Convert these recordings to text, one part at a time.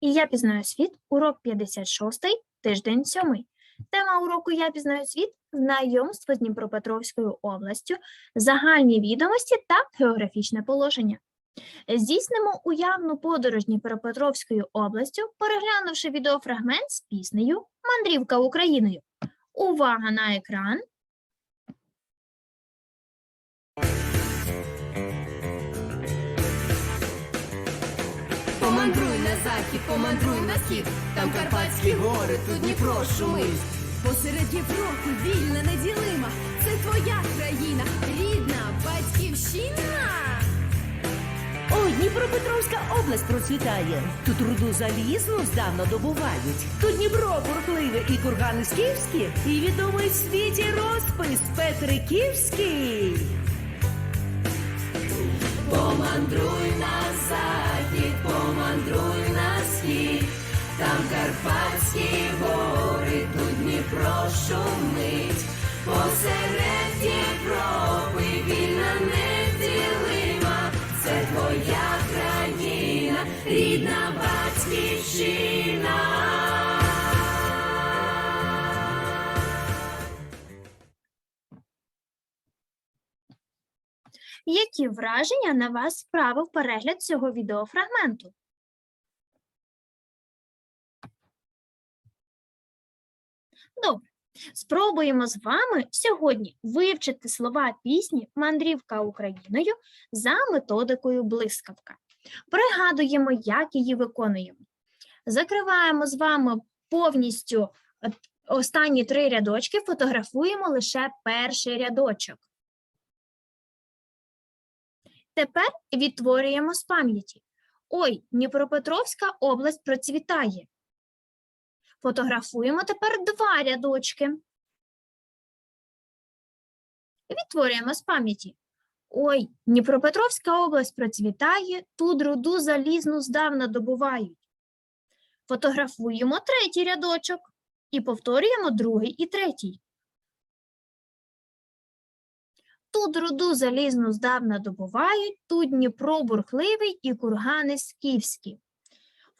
І я пізнаю світ, урок 56, тиждень 7. Тема уроку Я пізнаю світ знайомство з Дніпропетровською областю, загальні відомості та географічне положення. Здійснимо уявну подорож Дніпропетровською областю, переглянувши відеофрагмент з піснею Мандрівка Україною. Увага на екран! Захід, помандруй на схід, там Карпатські гори, тут Дніпро шумить. Посеред Європи вільна, неділима, це твоя країна, рідна батьківщина. Ой, Дніпропетровська область процвітає. Тут руду залізну здавна добувають. Тут Дніпро бурхливе і кургани скіфські, і відомий в світі розпис Петриківський. Помандруй на захід, помандруй там Карпатські гори, тут Дніпро шумить. Посеред Європи вільна неділима, це твоя країна, рідна батьківщина. Які враження на вас справив перегляд цього відеофрагменту? Добре. Спробуємо з вами сьогодні вивчити слова пісні Мандрівка Україною за методикою блискавка. Пригадуємо, як її виконуємо. Закриваємо з вами повністю останні три рядочки, фотографуємо лише перший рядочок. Тепер відтворюємо з пам'яті. Ой, Дніпропетровська область процвітає. Фотографуємо тепер два рядочки. Відтворюємо з пам'яті. Ой, Дніпропетровська область процвітає, тут руду залізну здавна добувають. Фотографуємо третій рядочок і повторюємо другий і третій. Тут руду залізну здавна добувають, тут Дніпро бурхливий і кургани скіфські.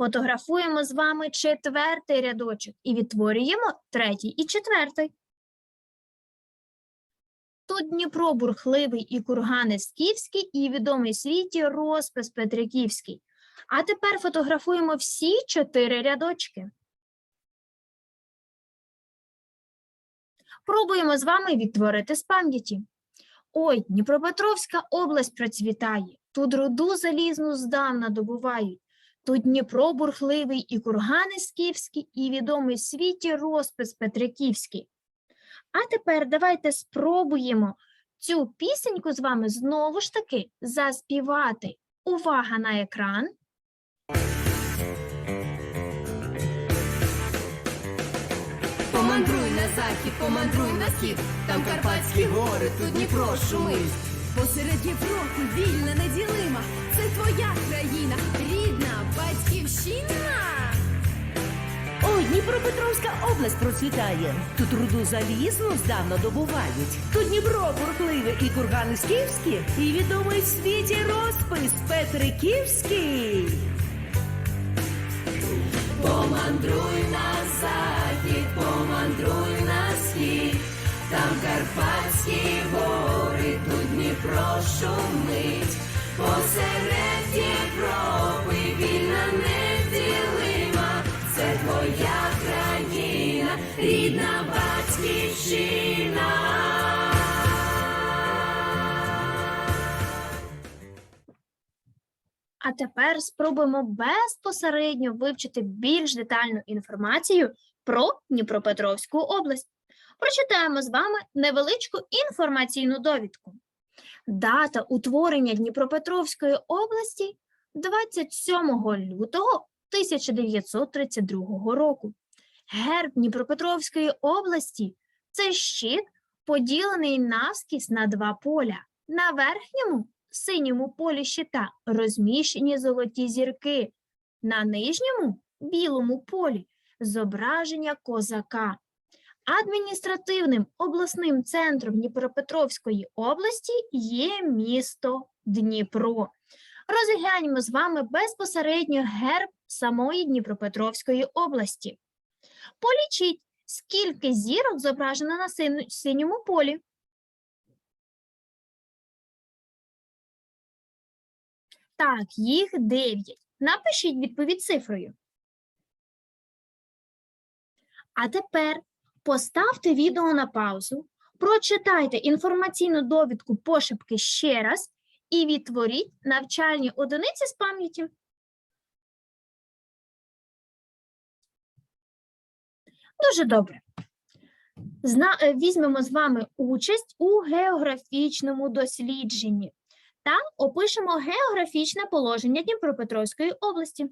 Фотографуємо з вами четвертий рядочок і відтворюємо третій і четвертий. Тут Дніпро бурхливий і кургани скіфські, і відомий світі розпис Петриківський. А тепер фотографуємо всі чотири рядочки. Пробуємо з вами відтворити з пам'яті. Ой, Дніпропетровська область процвітає, тут руду залізну здавна добувають, тут Дніпро бурхливий і кургани скіфські, і відомий світі розпис Петриківський. А тепер давайте спробуємо цю пісеньку з вами знову ж таки заспівати. Увага на екран! Помандруй на захід, помандруй на схід, там Карпатські гори, тут Дніпро шумить. Посеред Європи вільна, неділима, це твоя країна, батьківщина. Ой, Дніпропетровська область процвітає. Тут руду залізну здавна добувають. Тут Дніпро бурхливе і кургани скіфські, і відомий в світі розпис Петриківський. Помандруй на захід, помандруй на схід, там Карпатські гори, тут Дніпро шумить. Посеред Європи вільна неділима, це твоя країна, рідна батьківщина. А тепер спробуємо безпосередньо вивчити більш детальну інформацію про Дніпропетровську область. Прочитаємо з вами невеличку інформаційну довідку. Дата утворення Дніпропетровської області 27 лютого 1932 року. Герб Дніпропетровської області це щит, поділений навскіз на два поля. На верхньому синьому полі щита розміщені золоті зірки, на нижньому білому полі зображення козака. Адміністративним обласним центром Дніпропетровської області є місто Дніпро. Розгляньмо з вами безпосередньо герб самої Дніпропетровської області. Полічіть, скільки зірок зображено на синьому полі. Так, їх 9. Напишіть відповідь цифрою. А тепер поставте відео на паузу, прочитайте інформаційну довідку пошепки ще раз і відтворіть навчальні одиниці з пам'яті. Дуже добре. Зна... е, Візьмемо з вами участь у географічному дослідженні та опишемо географічне положення Дніпропетровської області.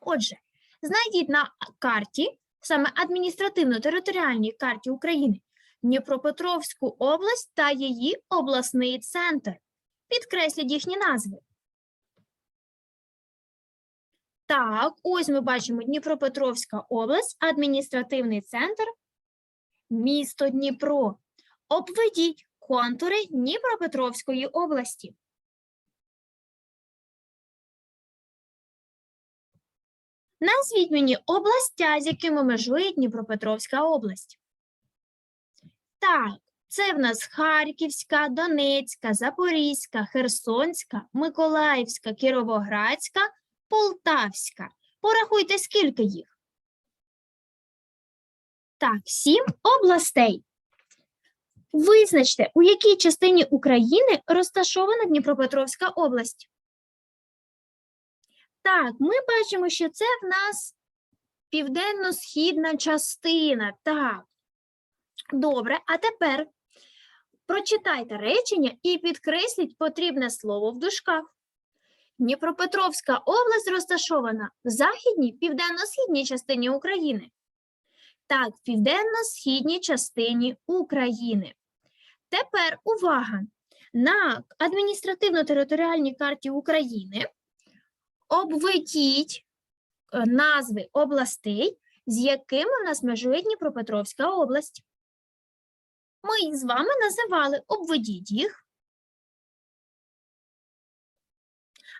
Отже, знайдіть на карті, саме адміністративно-територіальній карті України, Дніпропетровську область та її обласний центр. Підкресліть їхні назви. Так, ось ми бачимо Дніпропетровська область, адміністративний центр, місто Дніпро. Обведіть контури Дніпропетровської області. Назвіть мені областя, з якими межує Дніпропетровська область. Так, це в нас Харківська, Донецька, Запорізька, Херсонська, Миколаївська, Кіровоградська, Полтавська. Порахуйте, скільки їх. Так, сім областей. Визначте, у якій частині України розташована Дніпропетровська область. Так, ми бачимо, що це в нас південно-східна частина. Так. Добре, а тепер прочитайте речення і підкресліть потрібне слово в дужках. Дніпропетровська область розташована в західній південно-східній частині України. Так, в південно-східній частині України. Тепер увага! На адміністративно-територіальній карті України обведіть е, назви областей, з якими в нас межує Дніпропетровська область. Ми їх з вами називали обведіть їх.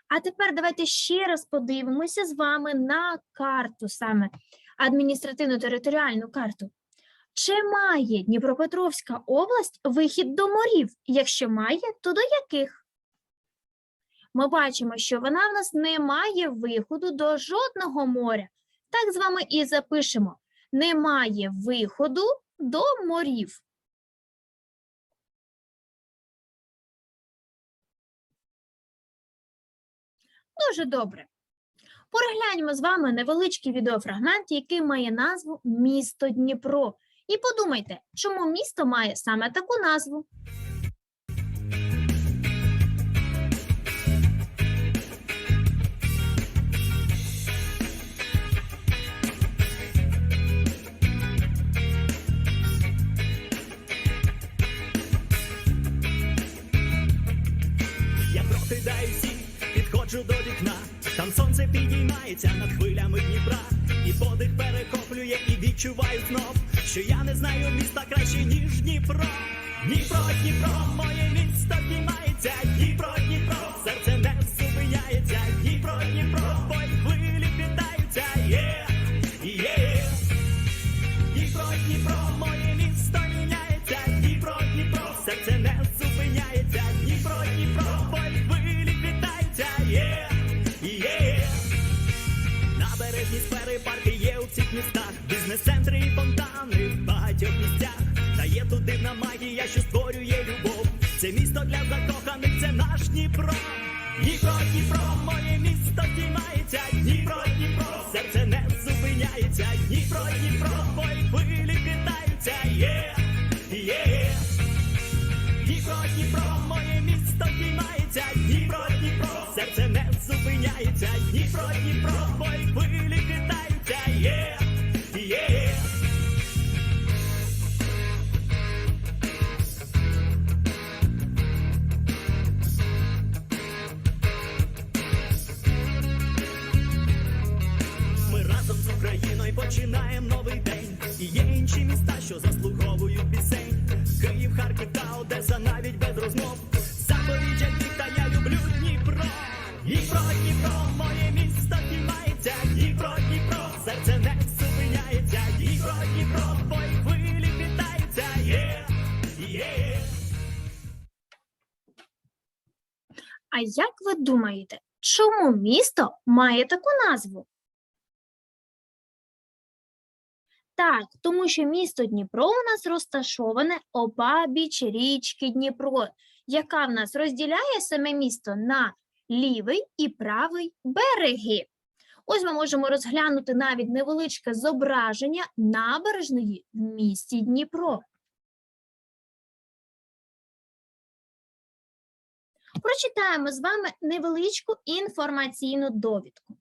А тепер давайте ще раз подивимося з вами на карту, саме адміністративно-територіальну карту. Чи має Дніпропетровська область вихід до морів? Якщо має, то до яких? Ми бачимо, що вона в нас не має виходу до жодного моря. Так з вами і запишемо: немає виходу до морів. Дуже добре. Перегляньмо з вами невеличкий відеофрагмент, який має назву Місто Дніпро. І подумайте, чому місто має саме таку назву. Підіймається над хвилями Дніпра, і подих перехоплює, і відчуваю знов, що я не знаю міста краще, ніж Дніпро. Дніпро, Дніпро, моє місто підіймається, створює любов. Це місто для закоханих, це наш Дніпро. Дніпро, Дніпро, моє місто тімається, Дніпро, Дніпро, серце не зупиняється, Дніпро, Дніпро, твої хвилі вітаються, є, є. Дніпро, Дніпро, моє місто тімається, Дніпро, Дніпро, серце не зупиняється, Дніпро, Дніпро, твої хвилі вітаються, є, є. А як ви думаєте, чому місто має таку назву? Так, тому що місто Дніпро у нас розташоване обабіч річки Дніпро, яка в нас розділяє саме місто на лівий і правий береги. Ось ми можемо розглянути навіть невеличке зображення набережної в місті Дніпро. Прочитаємо з вами невеличку інформаційну довідку.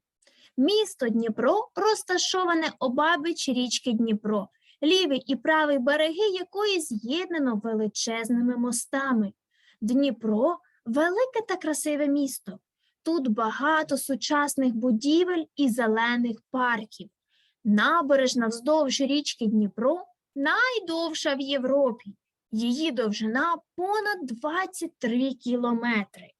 Місто Дніпро розташоване обабіч річки Дніпро, лівий і правий береги якої з'єднано величезними мостами. Дніпро велике та красиве місто. Тут багато сучасних будівель і зелених парків. Набережна вздовж річки Дніпро найдовша в Європі. Її довжина понад 23 кілометри.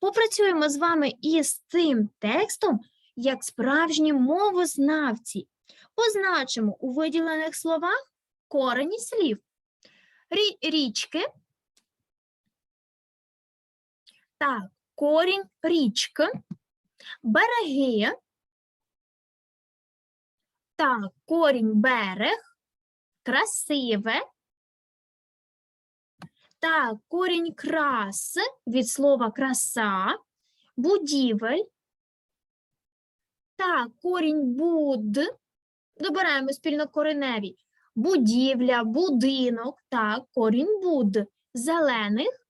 Попрацюємо з вами із цим текстом як справжні мовознавці. Позначимо у виділених словах корені слів. Річки. Так, корінь річки. Береги. Так, корінь берег. Красиве. Так, корінь краси від слова краса. Будівель. Так, корінь буд. Добираємо спільно кореневі. Будівля, будинок. Так, корінь буд. Зелених.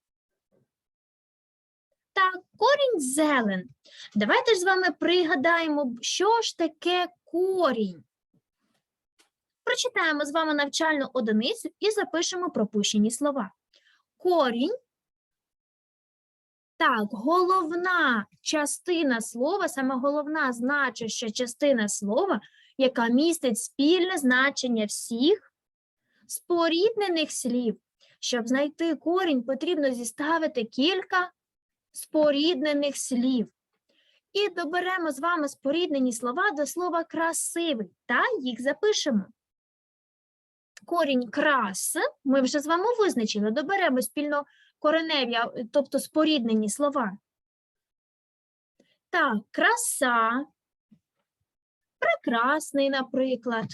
Так, корінь зелен. Давайте ж з вами пригадаємо, що ж таке корінь. Прочитаємо з вами навчальну одиницю і запишемо пропущені слова. Корінь. Так, головна частина слова, саме головна значуща частина слова, яка містить спільне значення всіх споріднених слів. Щоб знайти корінь, потрібно зіставити кілька споріднених слів. І доберемо з вами споріднені слова до слова красивий та їх запишемо. Корінь крас ми вже з вами визначили. Доберемо спільно кореневі, тобто споріднені слова. Так, краса, прекрасний, наприклад.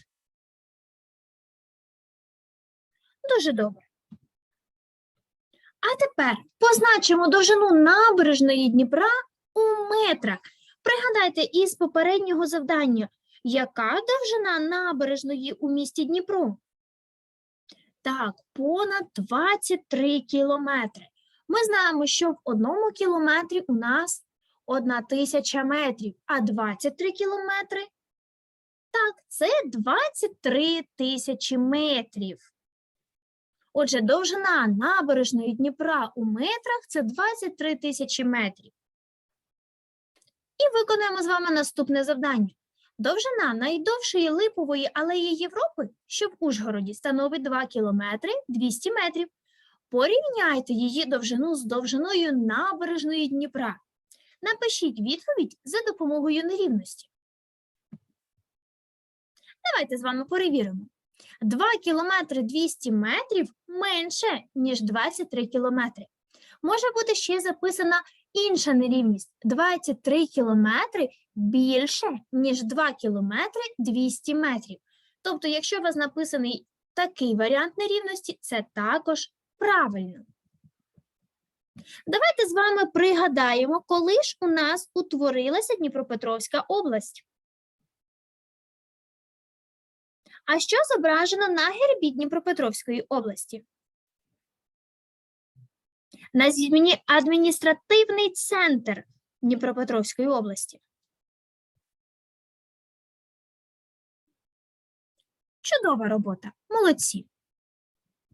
Дуже добре. А тепер позначимо довжину набережної Дніпра у метрах. Пригадайте із попереднього завдання, яка довжина набережної у місті Дніпро? Так, понад 23 кілометри. Ми знаємо, що в одному кілометрі у нас одна тисяча метрів, а 23 кілометри так, це 23 тисячі метрів. Отже, довжина набережної Дніпра у метрах це 23 тисячі метрів. І виконуємо з вами наступне завдання. Довжина найдовшої липової алеї Європи, що в Ужгороді, становить 2 кілометри 200 метрів. Порівняйте її довжину з довжиною набережної Дніпра. Напишіть відповідь за допомогою нерівності. Давайте з вами перевіримо. 2 кілометри 200 метрів менше, ніж 23 кілометри. Може бути ще записана інша нерівність. 23 кілометри більше, ніж 2 кілометри 200 метрів. Тобто, якщо у вас написаний такий варіант нерівності, це також правильно. Давайте з вами пригадаємо, коли ж у нас утворилася Дніпропетровська область. А що зображено на гербі Дніпропетровської області? Назвіть зміні адміністративний центр Дніпропетровської області. Чудова робота. Молодці.